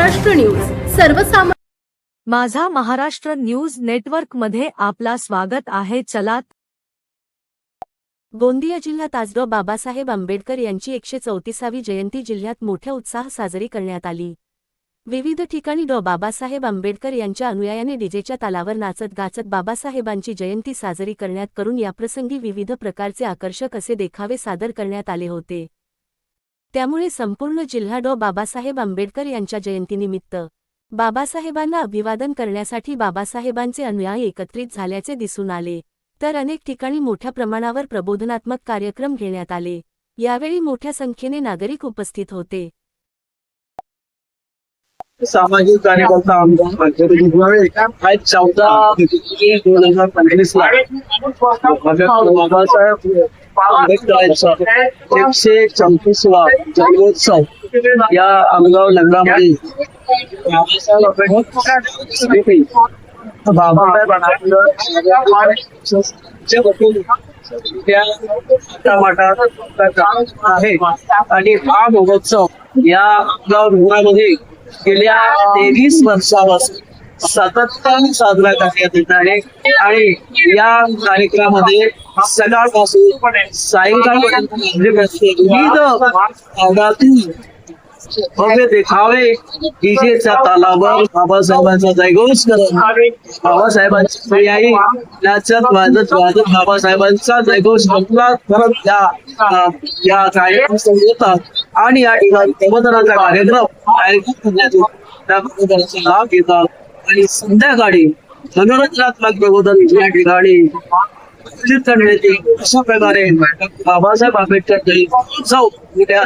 Maharashtra news. सर्वसामान्य माझा Maharashtra news नेटवर्कमध्ये आपला स्वागत आहे. चला गोंदिया जिल्ह्यात आज डॉ. बाबासाहेब आंबेडकर यांची एकशे चौतीसावी जयंती जिल्ह्यात मोठ्या उत्साह साजरी करण्यात आली. विविध ठिकाणी डॉ. बाबासाहेब आंबेडकर यांच्या अनुयायाने डीजेच्या तालावर नाचत गाचत बाबासाहेबांची जयंती साजरी करण्यात करून याप्रसंगी विविध प्रकारचे आकर्षक असे देखावे सादर करण्यात आले होते. त्यामुळे संपूर्ण जिल्हा डॉ. बाबासाहेब आंबेडकर यांच्या जयंतीनिमित्त बाबासाहेबांना अभिवादन करण्यासाठी बाबासाहेबांचे अनुयायी एकत्रित झाल्याचे दिसून आले. तर अनेक ठिकाणी मोठ्या प्रमाणावर प्रबोधनात्मक कार्यक्रम घेण्यात आले. यावेळी मोठ्या संख्येने नागरिक उपस्थित होते. सामाजिक कार्यकर्ता आमदार आज आंबेडकरांचा एकशे चौतीसवा जन्मोत्सव या आमगाव नगरामध्ये बाबासाहेब आंबेडकर त्या आहे. आणि हा महोत्सव या आमगाव नगरामध्ये गेल्या तेवीस वर्षापासून सातत्याने साजरा करण्यात येत आहे. आणि या कार्यक्रमामध्ये सकाळपासून सायंकाळपर्यंत म्हणजे विविध भागातून भव्य देखावे डीजेच्या तालावर बाबासाहेबांचा जयघोष करत बाबासाहेबांची पर्यायी नाचत वाजत वाजत बाबासाहेबांचा जयघोष म्हटला करत त्या या कार्यक्रम येतात. आणि या ठिकाणी प्रबोधनाचा कार्यक्रम आयोजित करण्यात येतो. त्या प्रबोधनाचा लाभ घेतात. आणि संध्याकाळी मनोरंजनात्मक प्रबोधन या ठिकाणी आयोजित अशा प्रकारे बाबासाहेब आंबेडकर जयंती उत्सव उद्या